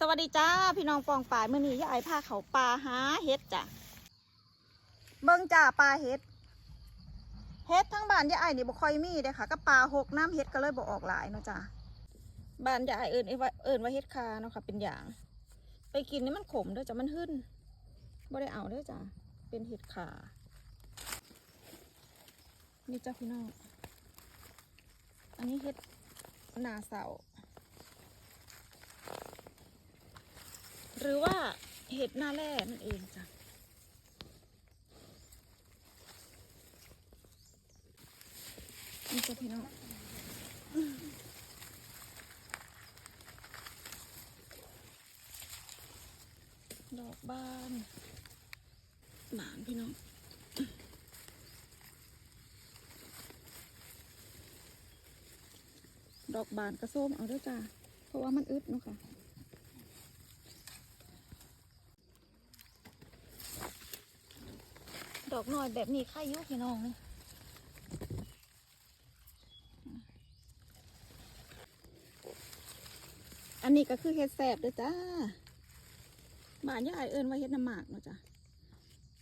สวัสดีจ้าพี่น้องปองป่ายมื่อนี้ยายพาเขาปลาหาเห็ดจ้ะเบิ่งจ้าปลาเห็ดเห็ดทั้งบ้านยายนี่บ่ค่อยมีเด้ค่ะก็ปลาหกน้ำเห็ดก็เลยบ่ออกหลายเนาะจ้าบ้านยายเอิญว่าเอิญว่าเห็ดคาเนาะค่ะ เป็นอย่าง ไปกินนี่มันขมเด้อจ้ะมันหึ่นบ่ได้เอาเด้อจ้ะเป็นเห็ดขานี่จ้าพี่น้องอันนี้เห็ดนาเสา หรือว่าเห็ดหน้าแร่นั่นเองจ้ะนี่จ้ะพี่น้องดอกบานหมานพี่น้องดอกบานกระส้มเอาด้วยจ้ะเพราะว่ามันอึดเนาะค่ะ ดอกหน่อยแบบนี้ค่ายุพี่น้องเลยอันนี้ก็คือเห็ดแสบเด้อจ้าบานยายเอิญว่าเห็ดน้ำหมากเนาะจ้ะ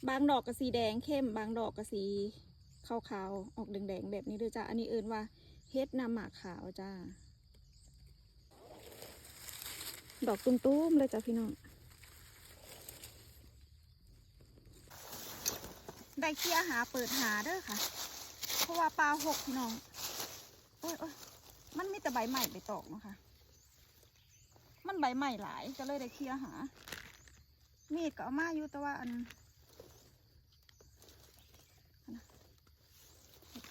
บางดอกก็สีแดงเข้ม บางดอกก็สีขาวๆ ออกแดงๆแบบนี้เด้อจ้าอันนี้เอิญว่าเห็ดน้ำหมากขาวจ้า ดอกตุ้มๆเลยจ้ะพี่น้อง ได้เคลียหาเปิดหาเด้อค่ะ เพราะว่าปลาหกพี่น้อง โอ้ยโอ้ยมันมีแต่ใบใหม่ไปตอกเนาะค่ะมันใบใหม่หลายก็เลยได้เคลียหา มีดก็เอามาอยู่แต่ว่าอัน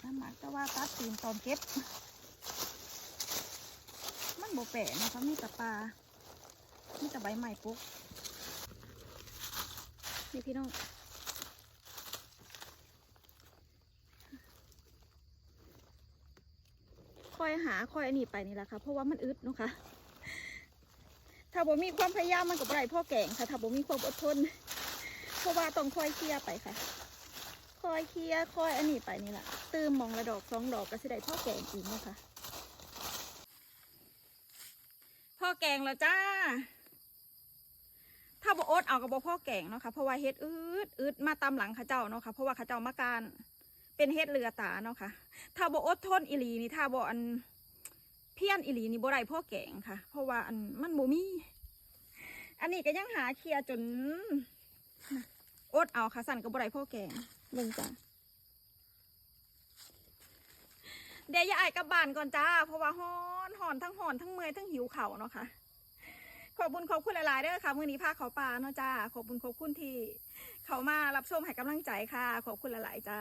น้ำหมักแต่ว่าตัดตีนตอนเก็บ มันโบแปะนะคะมีแต่ปลามีแต่ใบใหม่ปุ๊บนี่พี่น้อง อยหาคอยอันนี้ไปนี่แหละค่ะ เพราะว่ามันอึดนะคะถ้าบ่มีความพยายามมันก็บ่ได้พ่อแก่งค่ะถ้าบ่มีความอดทน เพราะว่าต้องคอยเคลียร์ไปค่ะคอยเคลียร์คอยอันนี้ไปนี่แหละตืมมองละดอกสองดอกก็สิได้พ่อแก่งอีกนะคะพ่อแกงแล้วจ้าถ้าบ่อดเอากับบ่พ่อแกงเนาะค่ะเพราะว่าเฮ็ดอืดอืดมาตามหลังข้าเจ้าเนาะค่ะเพราะว่าข้าเจ้ามาการ เป็นเฮ็ดเรือตาเนาะค่ะ ถ้าบ่อดทนอีหลีนี่ถ้าบ่อันเพี้ยนอีหลีนี่บ่ได้พ่อแกงค่ะ เพราะว่าอันมันบ่มี อันนี้ก็ยังหาเคลียจนอดเอาค่ะสั่นก็บ่ได้พ่อแกงเบิ่งจ้ะเดี๋ยวอย่าอายกลับบ้านก่อนจ้า เพราะว่าฮ้อนหอนทั้งหอนทั้งเมื่อยทั้งหิวเข่าเนาะค่ะ ขอบคุณขอบคุณหลายๆเด้อค่ะ มื้อนี้พาเขาป่าเนาะจ้า ขอบคุณขอบคุณที่ เขามารับชมให้กำลังใจค่ะ ขอบคุณหลายๆจ้า